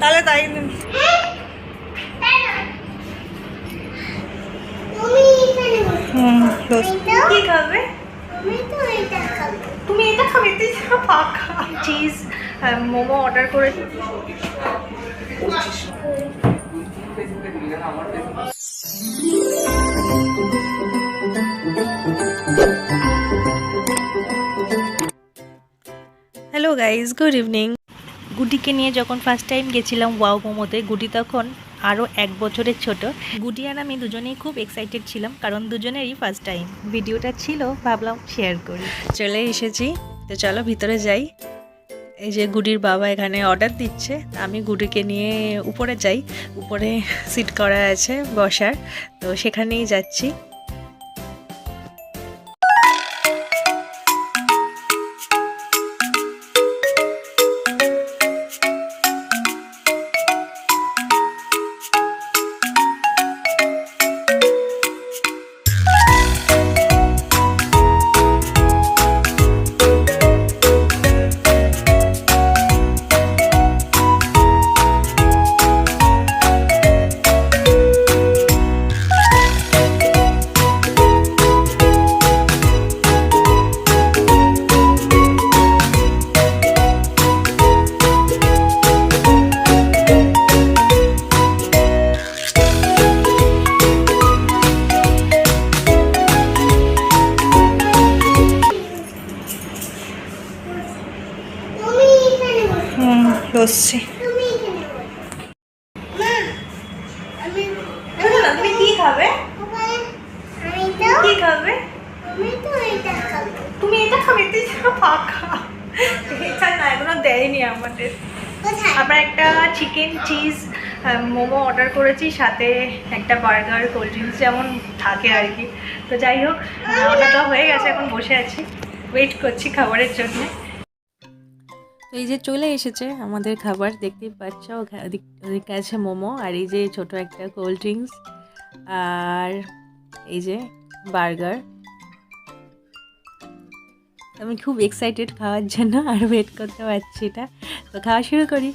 তাহলে তাই কি খাবে? আমি তো এটা খাব। তুমি এটা খাবে তুই পাখা চিজ মোমো অর্ডার করে হ্যালো গাইজ গুড ইভিনিং গুডিকে নিয়ে যখন ফার্স্ট টাইম গেছিলাম ওয়াও মোমোতে, গুডি তখন আরও এক বছরের ছোট। গুডি আর আমি দুজনেই খুব এক্সাইটেড ছিলাম, কারণ দুজনেরই ফার্স্ট টাইম ভিডিওটা ছিল, ভাবলাম শেয়ার করি। চলে এসেছি। তো চলো ভিতরে যাই। এই যে গুডির বাবা এখানে অর্ডার দিচ্ছে আমি গুডিকে নিয়ে উপরে যাই। উপরে সিট করা আছে বসার, তো সেখানেই যাচ্ছি। বসছি তুমি কি খাবে? কি খাবে। তুমি এটা খাবে তুই পাখা এটা না এখনও দেয়নি আমাদের। কোথায়? আমরা একটা চিকেন চিজ মোমো অর্ডার করেছি সাথে একটা বার্গার কোল্ড ড্রিঙ্কস যেমন থাকে আর কি। তো যাই হোক ওটা হয়ে গেছে এখন বসে আছি। ওয়েট করছি খাবারের জন্য। তো এই যে চলে এসেছে আমাদের খাবার, দেখতেই পাচ্ছ ওদিকে আছে মোমো আর এই যে ছোট একটা কোল্ড ড্রিঙ্কস আর এই যে বার্গার আমি খুব এক্সাইটেড খাওয়ার জন্য আর ওয়েট করতে পারছি এটা তো খাওয়া শুরু করি।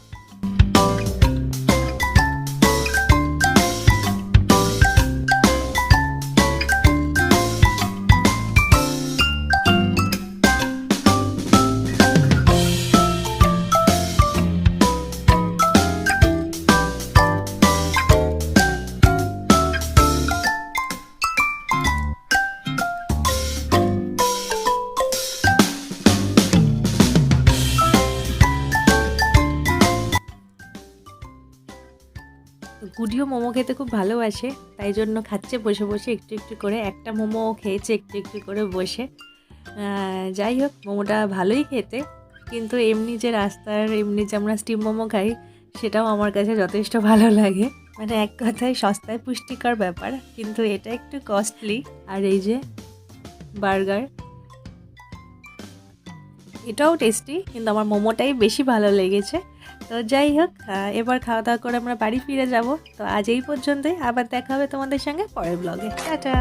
গুডিও মোমো খেতে খুব ভালোবাসে, তাই জন্য খাচ্ছে বসে বসে, একটু একটু করে একটা মোমো খেয়েছে, একটু একটু করে বসে। যাই হোক, মোমোটা ভালোই খেতে, কিন্তু এমনি যে রাস্তার, এমনি যে আমরা স্টিম মোমো খাই, সেটাও আমার কাছে যথেষ্ট ভালো লাগে। মানে এক কথায় সস্তায় পুষ্টিকর ব্যাপার, কিন্তু এটা একটু কস্টলি আর এই যে বার্গার, এটাও টেস্টি কিন্তু আমার মোমোটাই বেশি ভালো লেগেছে। তো যাই হোক এবার খাওয়া দাওয়া করে আমরা বাড়ি ফিরে যাব। তো আজ এই পর্যন্তই, আবার দেখা হবে তোমাদের সঙ্গে পরের ব্লগে টাটা!